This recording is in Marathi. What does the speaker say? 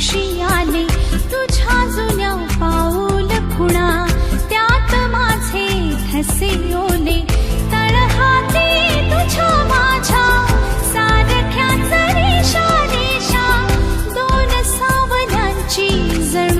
साक्षी आले तुझ्या जुन्या पाऊल खुणा. त्यात माझे ठसे ओले. तुझ्या माझ्या. सारख्या रेषा दोन सावल्यांची जणू